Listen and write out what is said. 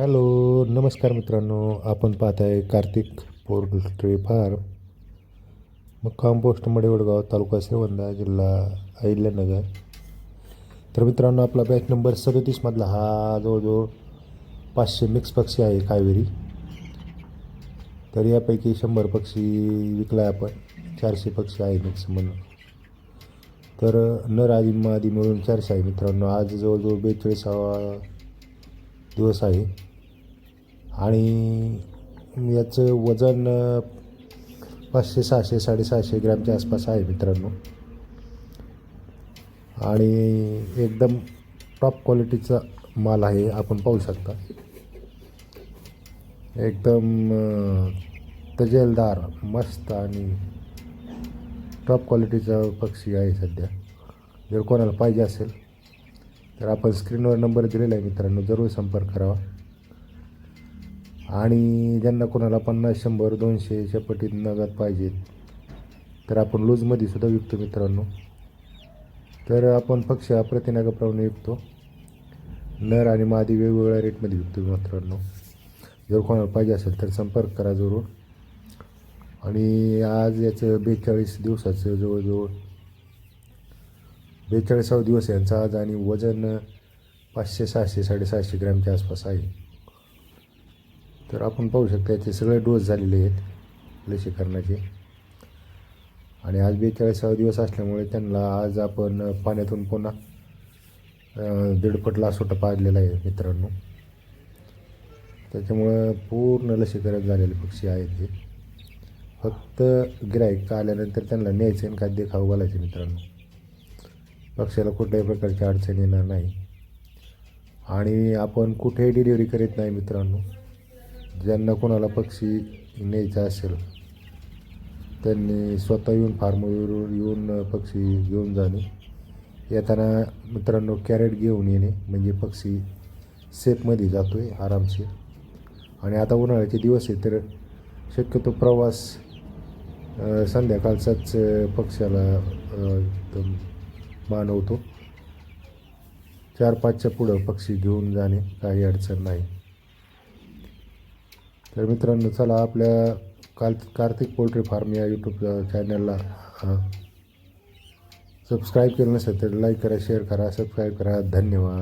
Hello नमस्कार मित्रांनो. आपण पाहत आहे कार्तिक पोल्ट्री फार्म मुक्काम पोस्ट मडेवडगाव तालुका श्रीवंदा जिल्हा अहिल्यानगर. तर मित्रांनो आपला बॅच नंबर सदतीसमधला हा जवळजवळ पाचशे मिक्स पक्षी आहे कावेरी. तर यापैकी शंभर पक्षी विकला आहे आपण. चारशे पक्षी आहे मिक्स म्हणून. तर नर आधी मादी मिळून चारशे आहे मित्रांनो. आज जवळजवळ बेचाळीसावा दिवस आहे. आणि याचं वजन पाचशे सहाशे साडेसहाशे ग्रॅमच्या आसपास आहे मित्रांनो. आणि एकदम टॉप क्वालिटीचा माल आहे आपण पाहू शकता. एकदम तजेलदार मस्त आणि टॉप क्वालिटीचा पक्षी आहे सध्या. जर कोणाला पाहिजे असेल तर आपण स्क्रीनवर नंबर दिलेला आहे मित्रांनो जरूर संपर्क करावा आणि ज्यांना कोणाला पन्नास शंभर दोनशेच्या पटीत नगद पाहिजेत तर आपण लूजमध्ये सुद्धा विकतो मित्रांनो. तर आपण पक्ष हा प्रतिनगाप्रमाणे विकतो. नर आणि मादी वेगवेगळ्या रेटमध्ये विकतो मित्रांनो. जर कोणाला पाहिजे असेल तर संपर्क करा जरूर आणि आज याचं बेचाळीस दिवसाचं जवळजवळ बेचाळीसावा दिवस यांचा आज आणि वजन पाचशे सहाशे साडेसहाशे ग्रॅमच्या आसपास आहे. तर आपण पाहू शकता याचे सगळे डोस झालेले आहेत लसीकरणाचे. आणि आज बेचाळीसावा दिवस असल्यामुळे त्यांना आज आपण पाण्यातून पुन्हा दीडपट लासोटा पाडलेला आहे मित्रांनो. त्याच्यामुळं पूर्ण लसीकरण झालेले पक्षी आहेत हे. फक्त गिराईक आल्यानंतर त्यांना न्यायचं आणि खाद्य खाऊ घालायचे मित्रांनो. पक्षाला कुठल्याही प्रकारची अडचण येणार नाही. आणि आपण कुठेही डिलिव्हरी करीत नाही मित्रांनो. ज्यांना कोणाला पक्षी न्यायचा असेल त्यांनी स्वतः येऊन फार्मवर येऊन पक्षी घेऊन जाणे. येताना मित्रांनो कॅरेट घेऊन येणे म्हणजे पक्षी सेफमध्ये जातो आहे आरामशीर. आणि आता उन्हाळ्याचे दिवस आहे तर शक्यतो प्रवास संध्याकाळचाच पक्षाला एकदम मानवतो. चार पाचच्या पुढं पक्षी घेऊन जाणे काही अडचण नाही. तर मित्रांनो चला आपल्या काल कार्तिक पोल्ट्री फार्म या यूट्यूब चॅनलला सबस्क्राईब केलं नसेल तर लाईक करा शेअर करा सबस्क्राईब करा. धन्यवाद.